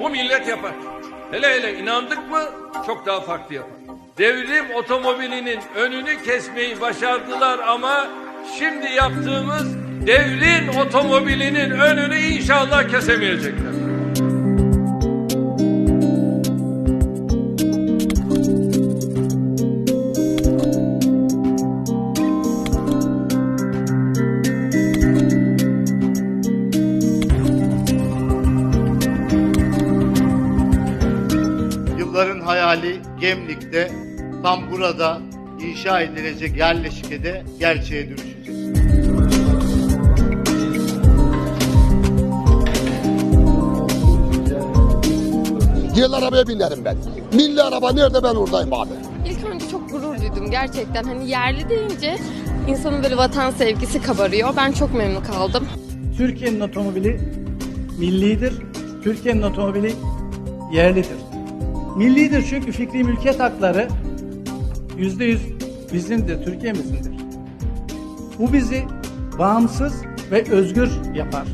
Bu millet yapar. Hele hele inandık mı çok daha farklı yapar. Devrim otomobilinin önünü kesmeyi başardılar ama şimdi yaptığımız devrin otomobilinin önünü inşallah kesemeyecekler. Yılların hayali Gemlik'te tam burada inşa edilecek yerleşkede gerçeğe dönüşecek. Yerli arabaya binerim ben. Milli araba nerede ben oradayım abi. İlk önce çok gurur duydum gerçekten. Hani yerli deyince insanın böyle vatan sevgisi kabarıyor. Ben çok memnun kaldım. Türkiye'nin otomobili millidir. Türkiye'nin otomobili yerlidir. Millidir çünkü fikri mülkiyet hakları yüzde yüz bizimdir, Türkiye'mizindir. Bu bizi bağımsız ve özgür yapar.